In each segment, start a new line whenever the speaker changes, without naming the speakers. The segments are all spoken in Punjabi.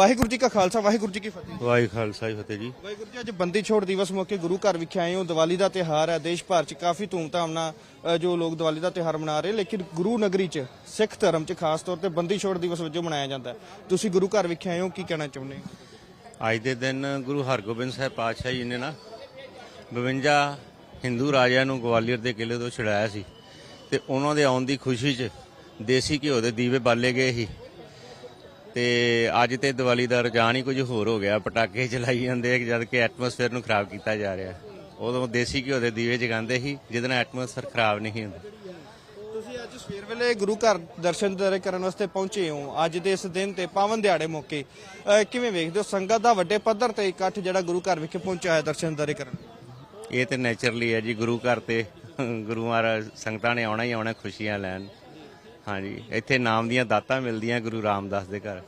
ਵਾਹਿਗੁਰੂ ਜੀ ਕਾ ਖਾਲਸਾ ਵਾਹਿਗੁਰੂ ਜੀ ਕੀ ਫਤਿਹ।
ਵਾਹਿ ਖਾਲਸਾ ਜੀ ਫਤਿਹ ਜੀ।
ਵਾਹਿਗੁਰੂ ਜੀ ਅੱਜ ਬੰਦੀ ਛੋੜ ਦਿਵਸ ਮੌਕੇ ਗੁਰੂ ਘਰ ਵਿਖੇ ਆਏ ਹੋ। ਦੀਵਾਲੀ ਦਾ ਤਿਹਾਰ ਹੈ। ਦੇਸ਼ ਭਰ 'ਚ ਕਾਫੀ ਧੂਮਧਾਮ ਨਾਲ ਅ, ਜੋ ਲੋਕ ਦੀਵਾਲੀ ਦਾ ਤਿਹਾਰ ਮਨਾ ਰਹੇ ਲੇਕਿਨ ਗੁਰੂ ਨਗਰੀ 'ਚ ਸਿੱਖ ਧਰਮ 'ਚ ਖਾਸ ਤੌਰ ਤੇ ਬੰਦੀ ਛੋੜ ਦਿਵਸ ਵਜੋਂ ਮਨਾਇਆ ਜਾਂਦਾ ਹੈ। ਤੁਸੀਂ ਗੁਰੂ ਘਰ ਵਿਖੇ ਆਏ ਹੋ ਕੀ ਕਹਿਣਾ ਚਾਹੁੰਦੇ ਹੋ?
ਅੱਜ ਦੇ ਦਿਨ ਗੁਰੂ ਹਰਗੋਬਿੰਦ ਸਾਹਿਬ ਪਾਤਸ਼ਾਹ ਜੀ ਨੇ ਨਾ 52 ਹਿੰਦੂ ਰਾਜਿਆਂ ਨੂੰ ਗਵਾਲੀਅਰ ਦੇ ਕਿਲੇ ਤੋਂ ਛੁਡਾਇਆ ਸੀ। ਤੇ ਉਹਨਾਂ ਦੇ ਆਉਣ ਦੀ ਖੁਸ਼ੀ 'ਚ ਦੇਸੀ ਘਿਓ ਦੇ ਦੀਵੇ ਬਾਲੇ ਗਏ ਸੀ। ਤੇ ਅੱਜ ਤੇ ਦੀਵਾਲੀ ਦਾ ਰੁਝਾਨ ਹੀ ਕੁਝ ਹੋਰ ਹੋ ਗਿਆ। ਪਟਾਕੇ ਚਲਾਈ ਜਾਂਦੇ ਜਦ ਕਿ ਐਟਮੋਸਫੇਅਰ ਨੂੰ ਖਰਾਬ ਕੀਤਾ ਜਾ ਰਿਹਾ। ਉਦੋਂ ਦੇਸੀ ਘਿਓ ਦੇ ਦੀਵੇ ਜਗਾਉਂਦੇ ਸੀ ਜਿਹਦੇ ਨਾਲ ਐਟਮੋਸਫੇਅਰ ਖਰਾਬ ਨਹੀਂ ਹੁੰਦਾ।
ਤੁਸੀਂ ਅੱਜ ਸਵੇਰ ਵੇਲੇ ਗੁਰੂ ਘਰ ਦਰਸ਼ਨ ਦਰ ਕਰਨ ਵਾਸਤੇ ਪਹੁੰਚੇ ਹੋ। ਅੱਜ ਦੇ ਇਸ ਦਿਨ ਤੇ ਪਾਵਨ ਦਿਹਾੜੇ ਮੌਕੇ ਕਿਵੇਂ ਵੇਖਦੇ ਹੋ? ਸੰਗਤ ਦਾ ਵੱਡੇ ਪੱਧਰ ਤੇ ਇਕੱਠ ਜਿਹੜਾ ਗੁਰੂ ਘਰ ਵਿਖੇ ਪਹੁੰਚਿਆ ਹੈ ਦਰਸ਼ਨ ਦਰੇ ਕਰਨ।
ਇਹ ਤੇ ਨੇਚਰਲੀ ਹੈ ਜੀ ਗੁਰੂ ਘਰ ਤੇ ਗੁਰੂ ਮਹਾਰਾਜ ਸੰਗਤਾਂ ਨੇ ਆਉਣਾ ਹੀ ਆਉਣਾ ਖੁਸ਼ੀਆਂ ਲੈਣ। ਹਾਂਜੀ ਇੱਥੇ ਨਾਮ ਦੀਆਂ ਦਾਤਾਂ ਮਿਲਦੀਆਂ ਗੁਰੂ ਰਾਮਦਾਸ ਦੇ ਘਰ।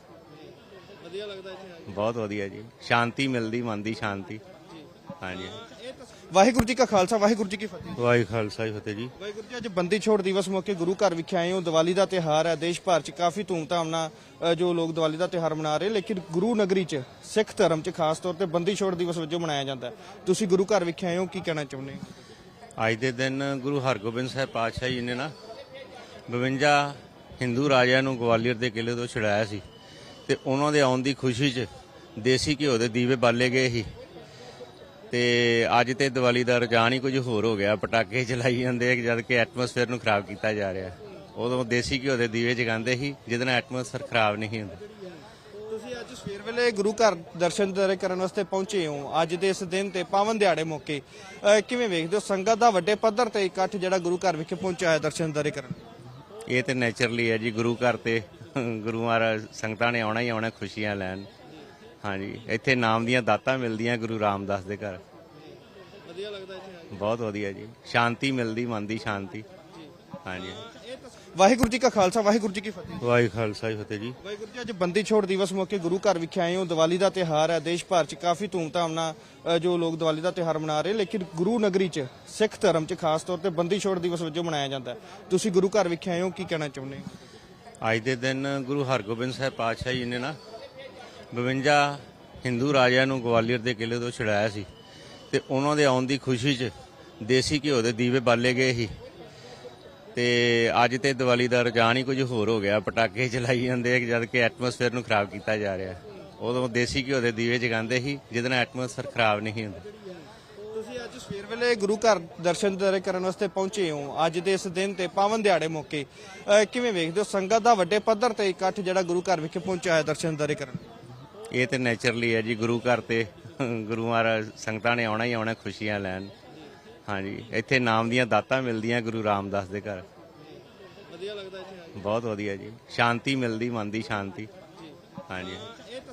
ਵਧੀਆ ਲੱਗਦਾ ਇੱਥੇ
ਬਹੁਤ ਵਧੀਆ ਜੀ। ਸ਼ਾਂਤੀ ਮਿਲਦੀ ਮਨ ਦੀ ਸ਼ਾਂਤੀ। ਹਾਂਜੀ।
ਵਾਹਿਗੁਰੂ ਜੀ ਕਾ ਖਾਲਸਾ ਵਾਹਿਗੁਰੂ ਜੀ ਕੀ ਫਤਿਹ।
ਵਾਹਿ ਖਾਲਸਾ ਜੀ ਫਤਿਹ ਜੀ।
ਵਾਹਿਗੁਰੂ ਜੀ ਅੱਜ ਬੰਦੀ ਛੋੜ ਦਿਵਸ ਮੌਕੇ ਗੁਰੂ ਘਰ ਵਿਖੇ ਆਏ ਹੋ। ਦੀਵਾਲੀ ਦਾ ਤਿਹਾਰ ਹੈ। ਦੇਸ਼ ਭਰ 'ਚ ਕਾਫੀ ਧੂਮਧਾਮ ਨਾਲ ਅ, ਜੋ ਲੋਕ ਦੀਵਾਲੀ ਦਾ ਤਿਹਾਰ ਮਨਾ ਰਹੇ ਲੇਕਿਨ ਗੁਰੂ ਨਗਰੀ 'ਚ ਸਿੱਖ ਧਰਮ 'ਚ ਖਾਸ ਤੌਰ ਤੇ ਬੰਦੀ ਛੋੜ ਦਿਵਸ ਵਜੋਂ ਮਨਾਇਆ ਜਾਂਦਾ ਹੈ। ਤੁਸੀਂ ਗੁਰੂ ਘਰ ਵਿਖੇ ਆਏ ਹੋ ਕੀ ਕਹਿਣਾ ਚਾਹੁੰਦੇ ਹੋ?
ਅੱਜ ਦੇ ਦਿਨ ਗੁਰੂ ਹਰਗੋਬਿੰਦ ਸਾਹਿਬ ਪਾਤਸ਼ਾਹ ਜੀ ਨੇ ਨਾ 52 ਹਿੰਦੂ ਰਾਜਿਆਂ ਨੂੰ ਗਵਾਲੀਅਰ ਦੇ ਕਿਲੇ ਤੋਂ ਛੁਡਾਇਆ ਸੀ ਤੇ ਉਹਨਾਂ ਦੇ ਆਉਣ ਦੀ ਖੁਸ਼ੀ 'ਚ ਦੇਸੀ ਘਿਓ ਦੇ ਦੀਵੇ ਬਾਲੇ ਗਏ ਸੀ। ਤੇ ਅੱਜ ਤੇ ਦੀਵਾਲੀ ਦਾ ਰੁਝਾਨ ਹੀ ਕੁਝ ਹੋਰ ਹੋ ਗਿਆ। ਪਟਾਕੇ ਚਲਾਈ ਜਾਂਦੇ ਆ, ਜਦ ਕਿ ਐਟਮੋਸਫੇਅਰ ਨੂੰ ਖਰਾਬ ਕੀਤਾ ਜਾ ਰਿਹਾ। ਉਦੋਂ ਦੇਸੀ ਘਿਓ ਦੇ ਦੀਵੇ ਜਗਾਉਂਦੇ ਸੀ, ਜਿਹਦੇ ਨਾਲ ਐਟਮੋਸਫੇਅਰ ਖਰਾਬ ਨਹੀਂ ਹੁੰਦਾ।
ਤੁਸੀਂ ਅੱਜ ਸਵੇਰ ਵੇਲੇ ਗੁਰੂ ਘਰ ਦਰਸ਼ਨ ਦਰ ਕਰਨ ਵਾਸਤੇ ਪਹੁੰਚੇ ਹੋ। ਅੱਜ ਦੇ ਇਸ ਦਿਨ ਤੇ ਪਾਵਨ ਦਿਹਾੜੇ ਮੌਕੇ। ਕਿਵੇਂ ਵੇਖਦੇ ਹੋ? ਸੰਗਤ ਦਾ ਵੱਡੇ ਪੱਧਰ ਤੇ ਇਕੱਠ ਜਿਹੜਾ ਗੁਰੂ ਘਰ ਵਿਖੇ ਪਹੁੰਚਿਆ ਹੈ ਦਰਸ਼ਨ ਦਰੇ ਕਰਨ
ਇਹ ਤੇ ਨੇਚਰਲੀ ਹੈ ਜੀ ਗੁਰੂ ਘਰ ਤੇ ਗੁਰੂ ਮਹਾਰਾਜ ਸੰਗਤਾਂ ਨੇ ਆਉਣਾ ਹੀ ਆਉਣਾ ਖੁਸ਼ੀਆਂ ਲੈਣ। ਹਾਂਜੀ ਇੱਥੇ ਨਾਮ ਦੀਆਂ ਦਾਤਾਂ ਮਿਲਦੀਆਂ ਗੁਰੂ ਰਾਮਦਾਸ ਦੇ ਘਰ।
ਵਧੀਆ ਲੱਗਦਾ ਇੱਥੇ
ਬਹੁਤ ਵਧੀਆ ਜੀ। ਸ਼ਾਂਤੀ ਮਿਲਦੀ ਮਨ ਦੀ ਸ਼ਾਂਤੀ। ਹਾਂਜੀ।
ਵਾਹਿਗੁਰੂ ਜੀ ਕਾ ਖਾਲਸਾ ਵਾਹਿਗੁਰੂ ਜੀ ਕੀ ਫਤਿਹ।
ਵਾਹਿ ਖਾਲਸਾ ਜੀ ਫਤਿਹ ਜੀ।
ਵਾਹਿਗੁਰੂ ਜੀ ਅੱਜ ਬੰਦੀ ਛੋੜ ਦਿਵਸ ਮੌਕੇ ਗੁਰੂ ਘਰ ਵਿਖੇ ਆਏ ਹੋ। ਦੀਵਾਲੀ ਦਾ ਤਿਹਾਰ ਹੈ। ਦੇਸ਼ ਭਰ 'ਚ ਕਾਫੀ ਧੂਮਧਾਮ ਨਾਲ ਅ, ਜੋ ਲੋਕ ਦੀਵਾਲੀ ਦਾ ਤਿਹਾਰ ਮਨਾ ਰਹੇ ਲੇਕਿਨ ਗੁਰੂ ਨਗਰੀ 'ਚ ਸਿੱਖ ਧਰਮ 'ਚ ਖਾਸ ਤੌਰ ਤੇ ਬੰਦੀ ਛੋੜ ਦਿਵਸ ਵਜੋਂ ਮਨਾਇਆ ਜਾਂਦਾ ਹੈ। ਤੁਸੀਂ ਗੁਰੂ ਘਰ ਵਿਖੇ ਆਏ ਹੋ ਕੀ ਕਹਿਣਾ ਚਾਹੁੰਦੇ ਹੋ?
ਅੱਜ ਦੇ ਦਿਨ ਗੁਰੂ ਹਰਗੋਬਿੰਦ ਸਾਹਿਬ ਪਾਤਸ਼ਾਹ ਜੀ ਨੇ ਨਾ 52 ਹਿੰਦੂ ਰਾਜਿਆਂ ਨੂੰ ਗਵਾਲੀਅਰ ਦੇ ਕਿਲੇ ਤੋਂ ਛੁਡਾਇਆ ਸੀ। ਤੇ ਉਹਨਾਂ ਦੇ ਆਉਣ ਦੀ ਖੁਸ਼ੀ 'ਚ ਦੇਸੀ ਘਿਓ ਦੇ ਦੀਵੇ ਬਾਲੇ ਗਏ ਸੀ। ਤੇ ਅੱਜ ਤੇ ਦੀਵਾਲੀ ਦਾ ਰੁਝਾਨ ਹੀ ਕੁਝ ਹੋਰ ਹੋ ਗਿਆ। ਪਟਾਕੇ ਚਲਾਈ ਜਾਂਦੇ ਆ ਜਦ ਕਿ ਐਟਮੋਸਫੇਅਰ ਨੂੰ ਖਰਾਬ ਕੀਤਾ ਜਾ ਰਿਹਾ। ਉਦੋਂ ਦੇਸੀ ਘਿਓ ਦੇ ਦੀਵੇ ਜਗਾਉਂਦੇ ਸੀ ਜਿਹਦੇ ਨਾਲ ਐਟਮੋਸਫੇਅਰ ਖਰਾਬ ਨਹੀਂ ਹੁੰਦਾ।
ਤੁਸੀਂ ਅੱਜ ਸਵੇਰ ਵੇਲੇ ਗੁਰੂ ਘਰ ਦਰਸ਼ਨ ਦਰ ਕਰਨ ਵਾਸਤੇ ਪਹੁੰਚੇ ਹੋ। ਅੱਜ ਦੇ ਇਸ ਦਿਨ ਤੇ ਪਾਵਨ ਦਿਹਾੜੇ ਮੌਕੇ ਕਿਵੇਂ ਵੇਖਦੇ ਹੋ? ਸੰਗਤ ਦਾ ਵੱਡੇ ਪੱਧਰ ਤੇ ਇਕੱਠ ਜਿਹੜਾ ਗੁਰੂ ਘਰ ਵਿਖੇ ਪਹੁੰਚਿਆ ਹੈ ਦਰਸ਼ਨ ਦਰੇ ਕਰਨ
ਇਹ ਤੇ ਨੇਚਰਲੀ ਹੈ ਜੀ ਗੁਰੂ ਘਰ ਤੇ ਗੁਰੂ ਮਹਾਰਾਜ ਸੰਗਤਾਂ ਨੇ ਆਉਣਾ ਹੀ ਆਉਣਾ ਖੁਸ਼ੀਆਂ ਲੈਣ। ਹਾਂਜੀ। ਇੱਥੇ ਨਾਮ ਦੀਆਂ ਦਾਤਾਂ ਮਿਲਦੀਆਂ ਗੁਰੂ ਰਾਮਦਾਸ ਦੇ ਘਰ।
ਵਧੀਆ ਲੱਗਦਾ ਇੱਥੇ
ਬਹੁਤ ਵਧੀਆ ਜੀ। ਸ਼ਾਂਤੀ ਮਿਲਦੀ ਮਨ ਦੀ ਸ਼ਾਂਤੀ। ਹਾਂਜੀ।